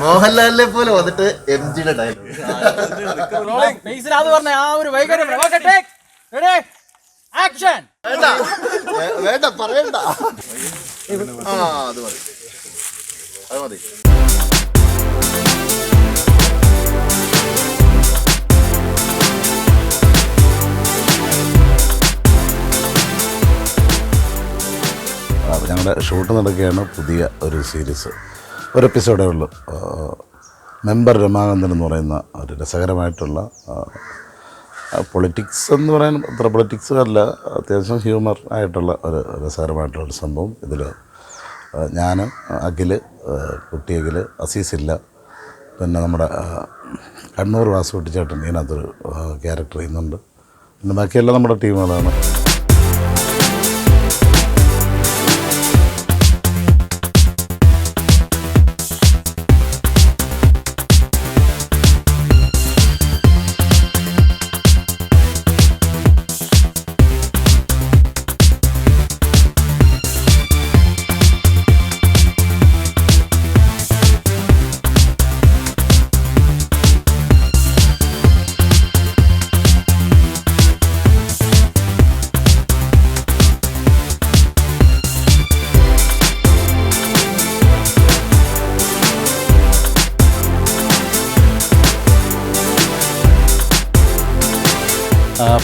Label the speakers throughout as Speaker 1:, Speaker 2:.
Speaker 1: മോഹൻലാലിനെ പോലെ വന്നിട്ട് എം ജിയുടെ ഡയലോഗ്
Speaker 2: ബേസിലാന്ന് പറഞ്ഞ ആ ഒരു വൈകാര്യം ആക്ഷൻ
Speaker 1: വേണ്ട. വേണ്ട പറയണ്ട. ആ അത് മതി. അത് മതി.
Speaker 3: ഷൂട്ട് നടക്കുകയാണ് പുതിയ ഒരു സീരീസ്. ഒരു എപ്പിസോഡേ ഉള്ളൂ. മെമ്പർ രമാനന്ദൻ എന്ന് പറയുന്ന ഒരു രസകരമായിട്ടുള്ള പൊളിറ്റിക്സ് എന്ന് പറയാൻ അത്ര പൊളിറ്റിക്സ് അല്ല. അത്യാവശ്യം ഹ്യൂമർ ആയിട്ടുള്ള ഒരു രസകരമായിട്ടുള്ള സംഭവം ഇതിൽ ഞാൻ അഖിൽ കുട്ടി അസീസ് അസീസില്ല പിന്നെ നമ്മുടെ കണ്ണൂർ വാസുകുട്ടി ചേട്ടൻ ഇതിനകത്തൊരു ക്യാരക്ടർ ചെയ്യുന്നുണ്ട്. പിന്നെ ബാക്കിയെല്ലാം നമ്മുടെ ടീമുകളാണ്.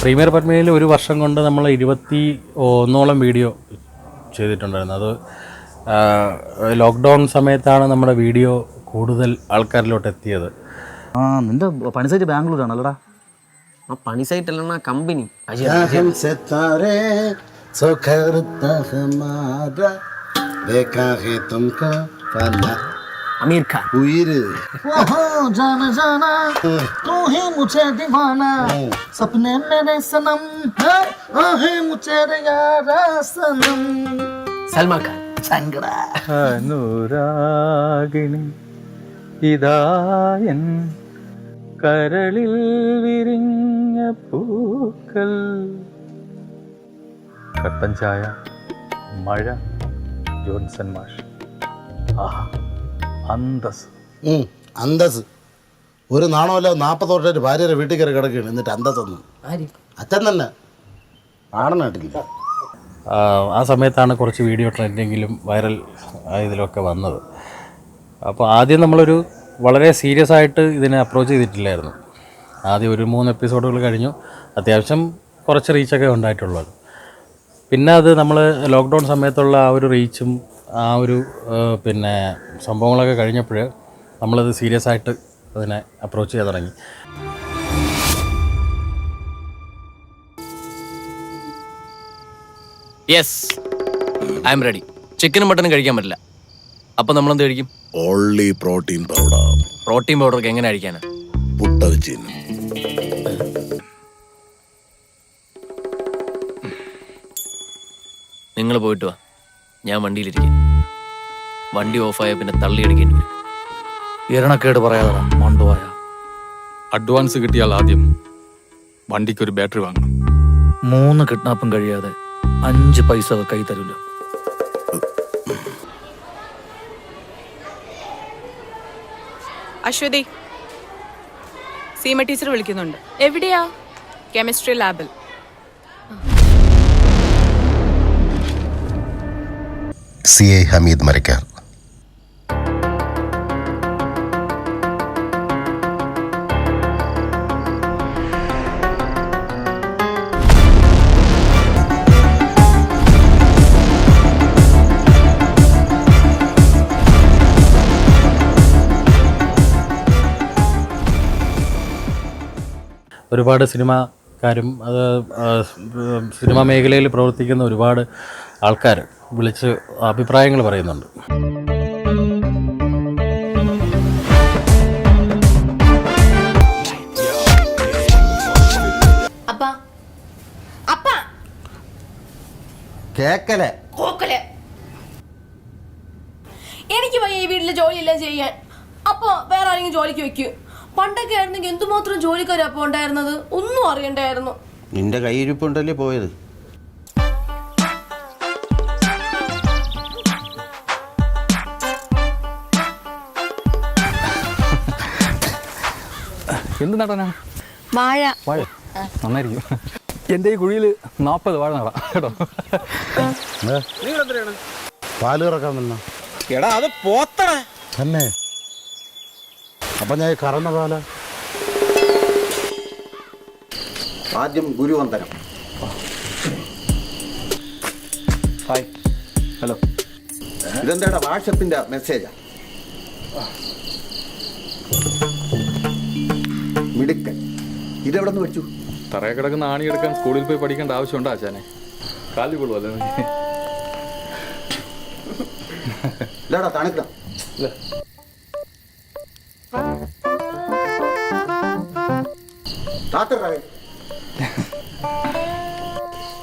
Speaker 2: പ്രീമിയർ പത്മയിൽ ഒരു വർഷം കൊണ്ട് നമ്മൾ ഇരുപത്തി ഒന്നോളം വീഡിയോ ചെയ്തിട്ടുണ്ടായിരുന്നു അത് ലോക്ക്ഡൗൺ സമയത്താണ് നമ്മുടെ വീഡിയോ കൂടുതൽ ആൾക്കാരിലോട്ട് എത്തിയത്
Speaker 4: ആ നിന്റെ പണി സൈറ്റ് ബാംഗ്ലൂരാണ് അല്ലടാ
Speaker 5: ആ പണി സൈറ്റ് അല്ല കമ്പനി
Speaker 3: हम सितारे सो करता हमारा देखा है तुमको फना
Speaker 5: അമീർ ഖാൻ
Speaker 3: उइर
Speaker 4: जाना जाना तू ही मुझे दीवाना सपने मेरे सनम है आहे मुझे रे यारा सनम
Speaker 5: സൽമാൻ ഖാൻ
Speaker 4: സങ്കടാ
Speaker 2: അനുരാഗിണി ഇതായൻ കരളിൽ വിരിഞ്ഞ പൂക്കൾ കട്ടൻ ചായ മഴ ജോൺസൺ മാഷ് ആഹാ അന്തസ്
Speaker 3: ഉം, അന്തസ് ഒരു നാണമല്ല നാൽപ്പത് വർഷമായിട്ട് ഭാര്യയുടെ വീട്ടിൽ കയറി കിടക്കുകയാണ്. എന്നിട്ട് അന്തസ് ഒന്നും അച്ഛൻ തന്നെ. ആടനായിട്ടില്ല
Speaker 2: ആ, ആ സമയത്താണ് കുറച്ച് വീഡിയോ ട്രെൻഡിങ്ങിലും വൈറൽ ഇതിലൊക്കെ വന്നത്. അപ്പോൾ ആദ്യം നമ്മളൊരു വളരെ സീരിയസ് ആയിട്ട് ഇതിനെ അപ്രോച്ച് ചെയ്തിട്ടില്ലായിരുന്നു. ആദ്യം ഒരു മൂന്ന് എപ്പിസോഡുകൾ കഴിഞ്ഞു. അത്യാവശ്യം കുറച്ച് റീച്ചൊക്കെ ഉണ്ടായിട്ടുള്ളത്. പിന്നെ അത് നമ്മൾ ലോക്ക്ഡൗൺ സമയത്തുള്ള ആ ഒരു റീച്ചും ആ ഒരു പിന്നെ സംഭവങ്ങളൊക്കെ കഴിഞ്ഞപ്പോൾ നമ്മളത് സീരിയസ് ആയിട്ട് അതിനെ അപ്രോച്ച് ചെയ്യാൻ തുടങ്ങി.
Speaker 5: യെസ് ഐ എം റെഡി ചിക്കനും മട്ടനും കഴിക്കാൻ പറ്റില്ല. അപ്പൊ നമ്മൾ എന്ത് കഴിക്കും
Speaker 3: only protein powder
Speaker 5: protein powder എങ്ങനെ കഴിക്കാനാ
Speaker 3: പുട്ട വെച്ച്
Speaker 5: നിങ്ങൾ പോയിട്ട് വാ. ഞാൻ വണ്ടിയിലിരിക്കും. വണ്ടി ഓഫായ പിന്നെ തള്ളിയെടുക്കേണ്ടി വരും.
Speaker 4: ഇരണക്കേട് പറയാതാ മണ്ടുവായ.
Speaker 6: അഡ്വാൻസ് കിട്ടിയാൽ ആദ്യം വണ്ടിക്ക് ഒരു ബാറ്ററി വാങ്ങണം.
Speaker 4: മൂന്ന് കിഡ്നാപ്പും കഴിയാതെ അഞ്ച് പൈസ കൈ തരില്ല
Speaker 7: അശ്വതി സീമ ടീച്ചർ വിളിക്കുന്നുണ്ട്. എവിടെയാ? കെമിസ്ട്രി ലാബിൽ.
Speaker 1: C A Hameed Marakkar.
Speaker 2: ഒരുപാട് സിനിമാക്കാരും അത് സിനിമാ മേഖലയിൽ പ്രവർത്തിക്കുന്ന ഒരുപാട് ആൾക്കാർ വിളിച്ച് അഭിപ്രായങ്ങൾ പറയുന്നുണ്ട്.
Speaker 1: കേക്കലെ.
Speaker 8: കോക്കൽ. എനിക്ക് വയ്യ ഈ വീട്ടിൽ ജോലിയെല്ലാം ചെയ്യാൻ. അപ്പൊ വേറെ ആരെങ്കിലും ജോലിക്ക് വെക്കൂ പണ്ടൊക്കെ ആയിരുന്നെങ്കിൽ എന്തുമാത്രം ജോലിക്കാരാ ഉണ്ടായിരുന്നത്? ഒന്നും അറിയണ്ടായിരുന്നു.
Speaker 1: നിന്റെ കൈയിരിപ്പുണ്ടല്ലേ പോയത്?
Speaker 6: എന്ത് നടനാ?
Speaker 8: വാഴ.
Speaker 6: വാഴ? നന്നായിരിക്കും. എന്റെ ഈ കുഴിയിൽ നാൽപ്പത് വാഴ നടാം കേട്ടോ.
Speaker 3: പാൽ കറക്കാൻ വന്നോ
Speaker 9: എടാ അത് പോത്തട
Speaker 3: തന്നെ. അപ്പം ഞാൻ കറന്ന പോലെ.
Speaker 9: ആദ്യം ഗുരുവന്ദനം. ഹായ് ഹലോ ഇതെന്താടാ? വാട്സപ്പിന്റെ മെസ്സേജാ മിടുക്കൻ. ഇതെവിടെ നിന്ന് വെച്ചു
Speaker 6: തറയെ കിടക്കുന്ന ആണി എടുക്കാൻ സ്കൂളിൽ പോയി പഠിക്കേണ്ട ആവശ്യമുണ്ടോ ആശാനെ? കാലിൽ കൊള്ളും അല്ലേ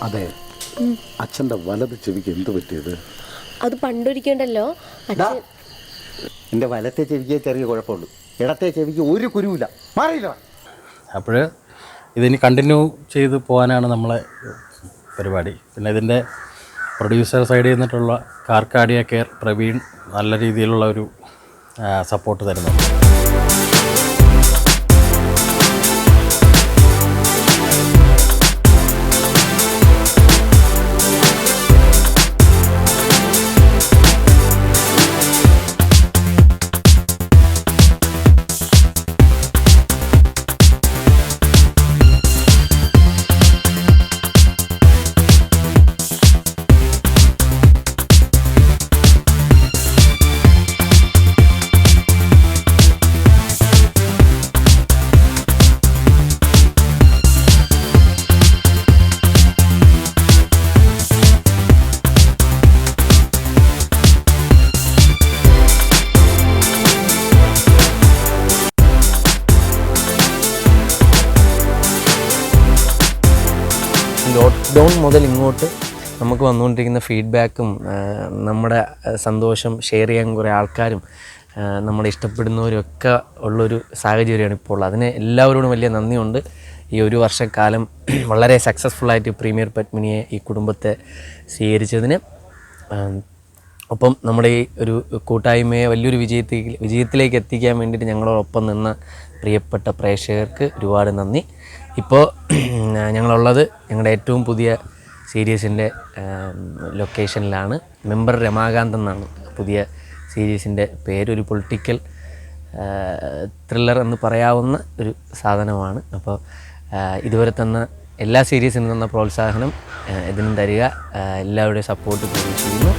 Speaker 3: അതെ. അച്ഛന്റെ വലത് ചെവിക്ക് എന്ത് പറ്റിയത്?
Speaker 8: അത് പണ്ടൊരിക്കണ്ടല്ലോ. അച്ഛൻ
Speaker 9: എന്റെ വലത്തെ ചെവിക്ക് ചെറിയ കുഴപ്പമുള്ളൂ ഇടത്തെ ചെവിക്ക് ഒരു കുരുവില്ല. മാറിയില്ല.
Speaker 2: അപ്പോൾ ഇതിനി കണ്ടിന്യൂ ചെയ്ത് പോകാനാണ് നമ്മളെ പരിപാടി. പിന്നെ ഇതിന്റെ പ്രൊഡ്യൂസർ സൈഡിൽ നിന്നിട്ടുള്ള കാർക്കാഡിയ കെയർ പ്രവീൺ നല്ല രീതിയിലുള്ള ഒരു സപ്പോർട്ട് തരുന്നുണ്ട്.
Speaker 5: ലോക്ക്ഡൗൺ മുതൽ ഇങ്ങോട്ട് നമുക്ക് വന്നുകൊണ്ടിരിക്കുന്ന ഫീഡ്ബാക്കും നമ്മുടെ സന്തോഷം ഷെയർ ചെയ്യാൻ കുറേ ആൾക്കാരും നമ്മളെ ഇഷ്ടപ്പെടുന്നവരും ഒക്കെ ഉള്ളൊരു സാഹചര്യമാണ് ഇപ്പോൾ. ഉള്ളത് അതിന് എല്ലാവരോടും വലിയ നന്ദിയുണ്ട്. ഈ ഒരു വർഷക്കാലം വളരെ സക്സസ്ഫുള്ളായിട്ട് പ്രീമിയർ പത്മിനിയെ ഈ കുടുംബത്തെ സ്വീകരിച്ചതിന് ഒപ്പം നമ്മുടെ ഈ ഒരു കൂട്ടായ്മയെ വലിയൊരു വിജയത്തിൽ വിജയത്തിലേക്ക് എത്തിക്കാൻ വേണ്ടിയിട്ട് ഞങ്ങളോടൊപ്പം നിന്ന പ്രിയപ്പെട്ട പ്രേക്ഷകർക്ക് ഒരുപാട് നന്ദി. ഇപ്പോൾ ഞങ്ങളുള്ളത് ഞങ്ങളുടെ ഏറ്റവും പുതിയ സീരീസിന്റെ ലൊക്കേഷനിലാണ്. മെമ്പർ രമാകാന്ത് എന്നാണ് പുതിയ സീരീസിന്റെ പേര് ഒരു പൊളിറ്റിക്കൽ ത്രില്ലർ എന്ന് പറയാവുന്ന ഒരു സാധനമാണ്. അപ്പോൾ ഇതുവരെ തന്ന എല്ലാ സീരീസിനും തന്ന പ്രോത്സാഹനം ഇതിനും തരിക എല്ലാവരുടെയും സപ്പോർട്ട് പ്രതീക്ഷിക്കുന്നു.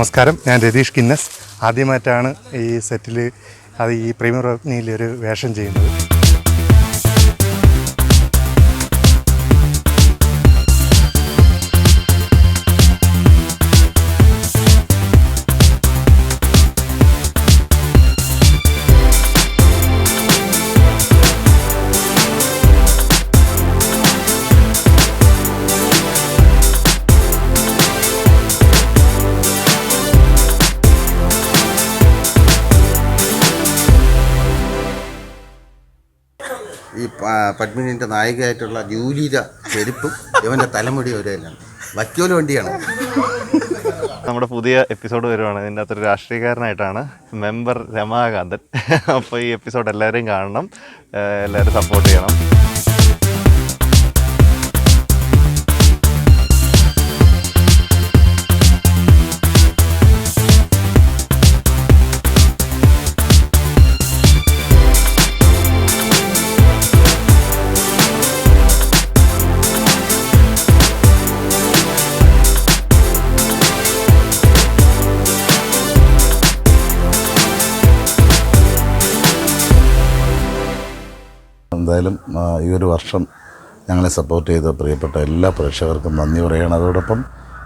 Speaker 10: നമസ്കാരം. ഞാൻ രതീഷ് കിന്നസ്. ആദ്യമായിട്ടാണ് ഈ സെറ്റിൽ അത് ഈ പ്രീമിയർ ഒരു വേഷം ചെയ്യുന്നത്.
Speaker 1: ഈ പ- പത്മിനിന്റെ നായികയായിട്ടുള്ള ജൂലിയുടെ ചെരുപ്പും ഇവന്റെ തലമുടി ഒരേലാണ് വക്കോൽ വണ്ടിയാണ്.
Speaker 11: നമ്മുടെ പുതിയ എപ്പിസോഡ് വരുവാണ്. ഇതിന്റെ അകത്തൊരു രാഷ്ട്രീയക്കാരനായിട്ടാണ് മെമ്പർ രമാകാന്തൻ. അപ്പോൾ ഈ എപ്പിസോഡ് എല്ലാവരെയും കാണണം. എല്ലാവരും സപ്പോർട്ട് ചെയ്യണം.
Speaker 3: എന്തായാലും ഈ ഒരു വർഷം ഞങ്ങളെ സപ്പോർട്ട് ചെയ്ത പ്രിയപ്പെട്ട എല്ലാ പ്രേക്ഷകർക്കും നന്ദി പറയുകയാണ്. അതോടൊപ്പം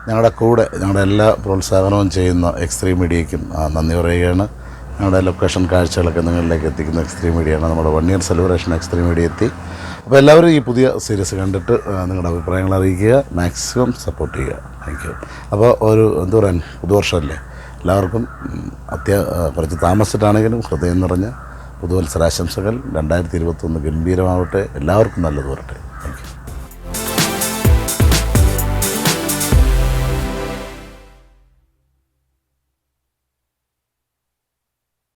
Speaker 3: ഞങ്ങളുടെ കൂടെ ഞങ്ങളുടെ എല്ലാ പ്രോത്സാഹനവും ചെയ്യുന്ന എക്സ്ട്രീം മീഡിയയ്ക്കും നന്ദി പറയുകയാണ്. ഞങ്ങളുടെ ലൊക്കേഷൻ കാഴ്ചകളൊക്കെ നിങ്ങളിലേക്ക് എത്തിക്കുന്ന എക്സ്ട്രീം മീഡിയയാണ് നമ്മുടെ one year celebration extreme media എത്തി. അപ്പോൾ എല്ലാവരും ഈ പുതിയ സീരീസ് കണ്ടിട്ട് നിങ്ങളുടെ അഭിപ്രായങ്ങൾ അറിയിക്കുക. മാക്സിമം സപ്പോർട്ട് ചെയ്യുക. താങ്ക് യു അപ്പോൾ ഒരു എന്താ പറയാൻ പുതുവർഷമല്ലേ? എല്ലാവർക്കും അത്യാ കുറച്ച് താമസിച്ചിട്ടാണെങ്കിലും ഹൃദയം നിറഞ്ഞ പുതുവത്സരാശംസകൾ രണ്ടായിരത്തി ഇരുപത്തൊന്ന് ഗംഭീരമാവട്ടെ. എല്ലാവർക്കും നല്ലത് വരട്ടെ. താങ്ക്